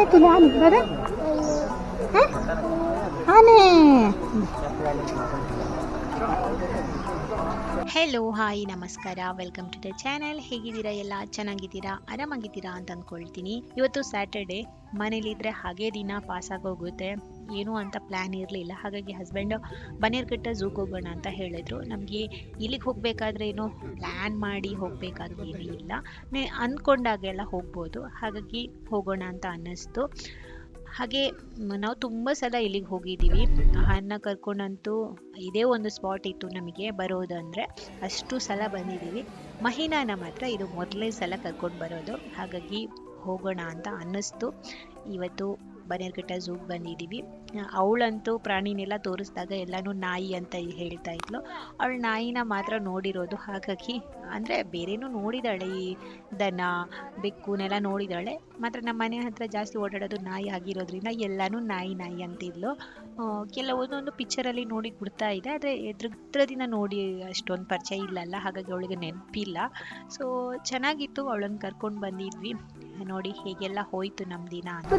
ಆನೆ ತಿನ್ನ ಆನೆ, ಬರ? ಆನೆ. ಹೆಲೋ ಹಾಯ್ ನಮಸ್ಕಾರ. ವೆಲ್ಕಮ್ ಟು ದ ಚಾನೆಲ್ ಹೇಗಿದ್ದೀರಾ ಎಲ್ಲ? ಚೆನ್ನಾಗಿದ್ದೀರಾ? ಆರಾಮಾಗಿದ್ದೀರಾ ಅಂತ ಅಂದ್ಕೊಳ್ತೀನಿ. ಇವತ್ತು ಸ್ಯಾಟರ್ಡೆ ಮನೇಲಿದ್ರೆ ಹಾಗೆ ದಿನ ಪಾಸ್ ಆಗೋಗುತ್ತೆ. ಏನು ಅಂತ ಪ್ಲ್ಯಾನ್ ಇರಲಿಲ್ಲ. ಹಾಗಾಗಿ ಹಸ್ಬೆಂಡು ಬನ್ನೇರ್ಘಟ್ಟ ಝೂಗೆ ಹೋಗೋಣ ಅಂತ ಹೇಳಿದ್ರು. ನಮಗೆ ಇಲ್ಲಿಗೆ ಹೋಗಬೇಕಾದ್ರೆ ಏನು ಪ್ಲ್ಯಾನ್ ಮಾಡಿ ಹೋಗಬೇಕಾದ್ರೆ ಏನೂ ಇಲ್ಲ. ನೇ ಅಂದ್ಕೊಂಡಾಗೆಲ್ಲ ಹೋಗ್ಬೋದು. ಹಾಗಾಗಿ ಹೋಗೋಣ ಅಂತ ಅನ್ನಿಸ್ತು. ಹಾಗೆ ನಾವು ತುಂಬ ಸಲ ಇಲ್ಲಿಗೆ ಹೋಗಿದ್ದೀವಿ. ಅನ್ನ ಕರ್ಕೊಂಡಂತೂ ಇದೇ ಒಂದು ಸ್ಪಾಟ್ ಇತ್ತು ನಮಗೆ ಬರೋದಂದರೆ ಅಷ್ಟು ಸಲ ಬಂದಿದ್ದೀವಿ. ಮಹಿನಾನ ಮಾತ್ರ ಇದು ಮೊದಲನೇ ಸಲ ಕರ್ಕೊಂಡು ಬರೋದು. ಹಾಗಾಗಿ ಹೋಗೋಣ ಅಂತ ಅನ್ನಿಸ್ತು. ಇವತ್ತು ಬನ್ನೇರ್ಘಟ್ಟ ಝೂಗೆ ಬಂದಿದ್ದೀವಿ ಅವಳಂತೂ ಪ್ರಾಣಿನೆಲ್ಲ ತೋರಿಸಿದಾಗ ಎಲ್ಲನೂ ನಾಯಿ ಅಂತ ಹೇಳ್ತಾ ಇದ್ಲು. ಅವಳು ನಾಯಿನ ಮಾತ್ರ ನೋಡಿರೋದು. ಹಾಗಾಗಿ ಅಂದರೆ ಬೇರೆನೂ ನೋಡಿದಾಳೆ ಈ ದನ ಬೆಕ್ಕುನೆಲ್ಲ ನೋಡಿದಾಳೆ. ಮಾತ್ರ ನಮ್ಮ ಮನೆ ಹತ್ರ ಜಾಸ್ತಿ ಓಡಾಡೋದು ನಾಯಿ ಆಗಿರೋದ್ರಿಂದ ಎಲ್ಲನೂ ನಾಯಿ ನಾಯಿ ಅಂತಿದ್ಲು. ಕೆಲವೊಂದೊಂದು ಪಿಕ್ಚರಲ್ಲಿ ನೋಡಿ ಬಿಡ್ತಾ ಇದೆ. ಆದರೆ ದಿನ ನೋಡಿ ಅಷ್ಟೊಂದು ಪರಿಚಯ ಇಲ್ಲಲ್ಲ. ಹಾಗಾಗಿ ಅವಳಿಗೆ ನೆನಪಿಲ್ಲ. ಸೊ ಚೆನ್ನಾಗಿತ್ತು. ಅವಳನ್ನು ಕರ್ಕೊಂಡು ಬಂದಿದ್ವಿ. ನೋಡಿ ಹೇಗೆಲ್ಲ ಹೋಯ್ತು ನಮ್ಮ ದಿನ ಅಂತ.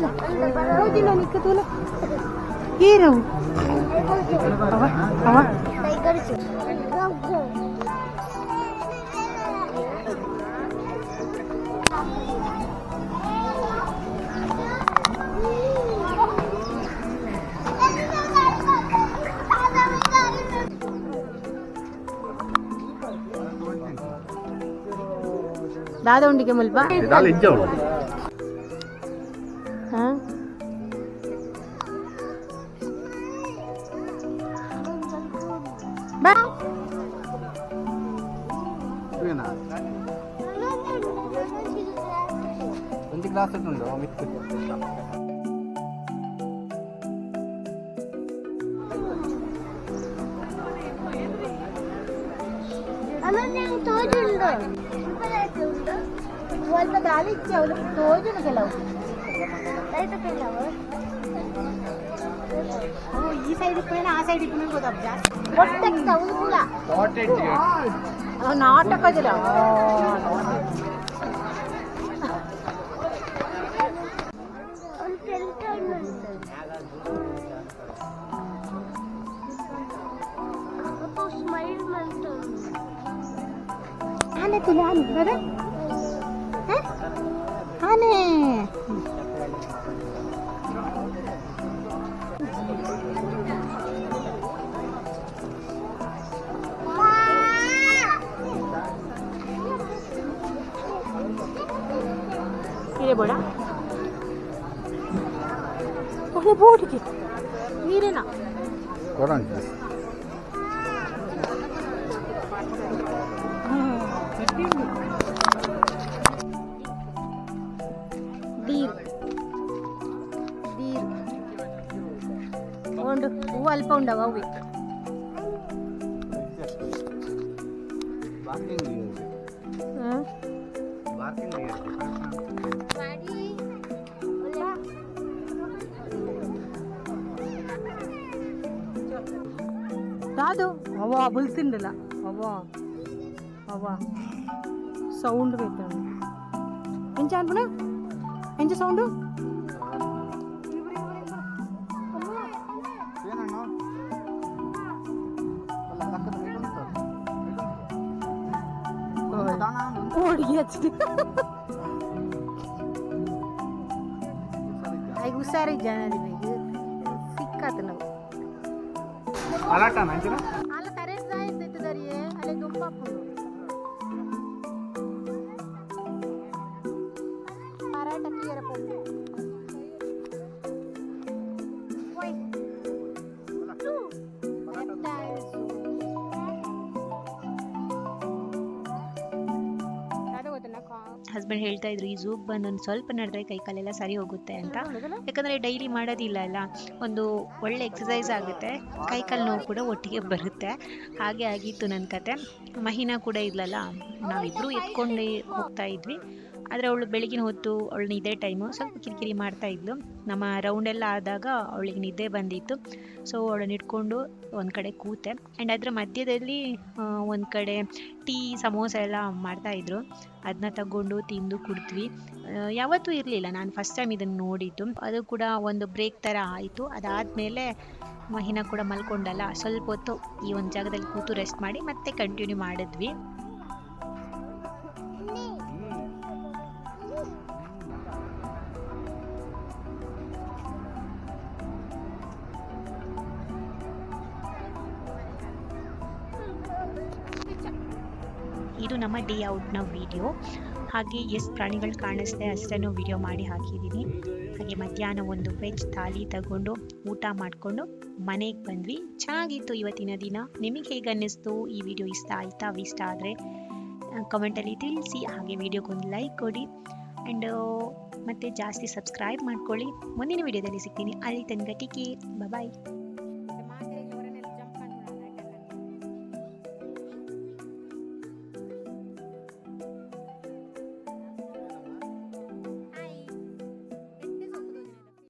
ದಾದ ಉಂಡಿಗೆ ಮುಲ್ಪ ಇದಾಲ ಇಜ್ಜವಳು ಹಾ ಬಾ ಒಂದು ಗ್ಲಾಸ್ ಉಂಟು ಮಿಕ್ಸ್ ಸ್ವಲ್ಪ ದಾಳಿ ಇಚ್ಚೆ ಅವಳು ತೋಜುನು ಕೆಲವು ಅವು ಈ ಸೈಡ್ ಇಪ್ಪೇನ ಆ ಸೈಡ್ ಇಪ್ಪೇನ ಗೊತ್ತಾಗ 안에 들어 안에 그래? 에? 안에 이래 뭐라? 오늘 뭐 이렇게 이래나? 그런 거. ಹೂವು ಅಲ್ಪ ಉಂಡವ ಅವು ಬಾರ್ಕಿಂಗ್ ಹ್ಮ್ ಬಾರ್ಕಿಂಗ್ ಯಾವುದು ಅವ ಬುಲ್ತಿಂಡಲ್ಲ ಅವ ಅವ ಸೌಂಡ್ ಬೇಕು ಎಂಚ Jedź. आई हुशार जाणारी पाहिजे शिक्कात नव्हतं అలాటానా అంతేనా వాళ్ళ కరెంట్ రాయిస్తే తరి అలాగే దుంప ಹಸ್ಬೆಂಡ್ ಹೇಳ್ತಾ ಇದ್ರು ಈ ಝೂಗ್ ಬಂದು ಒಂದು ಸ್ವಲ್ಪ ನಡೆದ್ರೆ ಕೈ ಕಾಲೆಲ್ಲ ಸರಿ ಹೋಗುತ್ತೆ ಅಂತ. ಯಾಕಂದರೆ ಡೈಲಿ ಮಾಡೋದಿಲ್ಲ ಅಲ್ಲ ಒಂದು ಒಳ್ಳೆ ಎಕ್ಸಸೈಸ್ ಆಗುತ್ತೆ ಕೈ ಕಾಲು ನೋವು ಕೂಡ ಒಟ್ಟಿಗೆ ಬರುತ್ತೆ. ಹಾಗೆ ಆಗಿತ್ತು ನನ್ನ ಕತೆ. ಮಹಿನಾ ಕೂಡ ಇದ್ಲಲ್ಲ ನಾವಿಬ್ಬರು ಎತ್ಕೊಂಡು ಹೋಗ್ತಾ ಇದ್ವಿ. ಆದರೆ ಅವಳು ಬೆಳಗಿನ ಹೊತ್ತು ಅವಳು ನಿದ್ದೆ ಟೈಮು ಸ್ವಲ್ಪ ಕಿರಿಕಿರಿ ಮಾಡ್ತಾ ಇದ್ಲು. ನಮ್ಮ ರೌಂಡ್ ಎಲ್ಲ ಆದಾಗ ಅವಳಿಗೆ ನಿದ್ದೆ ಬಂದಿತ್ತು. ಸೊ ಅವಳನ್ನ ಇಟ್ಕೊಂಡು ಒಂದು ಕಡೆ ಕೂತೆ. ಆ್ಯಂಡ್ ಅದರ ಮಧ್ಯದಲ್ಲಿ ಒಂದು ಕಡೆ ಟೀ, ಸಮೋಸ ಎಲ್ಲ ಮಾಡ್ತಾಯಿದ್ರು ಅದನ್ನ ತಗೊಂಡು ತಿಂದು ಕುಡಿದ್ವಿ. ಯಾವತ್ತೂ ಇರಲಿಲ್ಲ. ನಾನು ಫಸ್ಟ್ ಟೈಮ್ ಇದನ್ನು ನೋಡಿದ್ದು. ಅದು ಕೂಡ ಒಂದು ಬ್ರೇಕ್ ಥರ ಆಯಿತು. ಅದಾದಮೇಲೆ ಮಹಿನ ಕೂಡ ಮಲ್ಕೊಂಡಲ್ಲ. ಸ್ವಲ್ಪ ಹೊತ್ತು ಈ ಒಂದು ಜಾಗದಲ್ಲಿ ಕೂತು ರೆಸ್ಟ್ ಮಾಡಿ ಮತ್ತೆ ಕಂಟಿನ್ಯೂ ಮಾಡಿದ್ವಿ. ಇದು ನಮ್ಮ ಡೇ ಔಟ್ನ ವಿಡಿಯೋ ಹಾಗೆ ಎಷ್ಟು ಪ್ರಾಣಿಗಳು ಕಾಣಿಸ್ದೆ ಅಷ್ಟನ್ನು ವಿಡಿಯೋ ಮಾಡಿ ಹಾಕಿದ್ದೀನಿ. ಹಾಗೆ ಮಧ್ಯಾಹ್ನ ಒಂದು ವೆಜ್ ಥಾಲಿ ತಗೊಂಡು ಊಟ ಮಾಡಿಕೊಂಡು ಮನೆಗೆ ಬಂದ್ವಿ. ಚೆನ್ನಾಗಿತ್ತು ಇವತ್ತಿನ ದಿನ. ನಿಮಗೆ ಹೇಗೆ ಅನ್ನಿಸ್ತು? ಈ ವಿಡಿಯೋ ಇಷ್ಟ ಆಯ್ತಾ? ಇಷ್ಟ ಆದರೆ ಕಮೆಂಟಲ್ಲಿ ತಿಳಿಸಿ. ಹಾಗೆ ವಿಡಿಯೋಗೊಂದು ಲೈಕ್ ಕೊಡಿ. ಆ್ಯಂಡ್ ಮತ್ತು ಜಾಸ್ತಿ ಸಬ್ಸ್ಕ್ರೈಬ್ ಮಾಡ್ಕೊಳ್ಳಿ. ಮುಂದಿನ ವಿಡಿಯೋದಲ್ಲಿ ಸಿಗ್ತೀನಿ. ಅಲ್ಲಿ ತನಕ ಟಿಕೆ ಬಾಯ್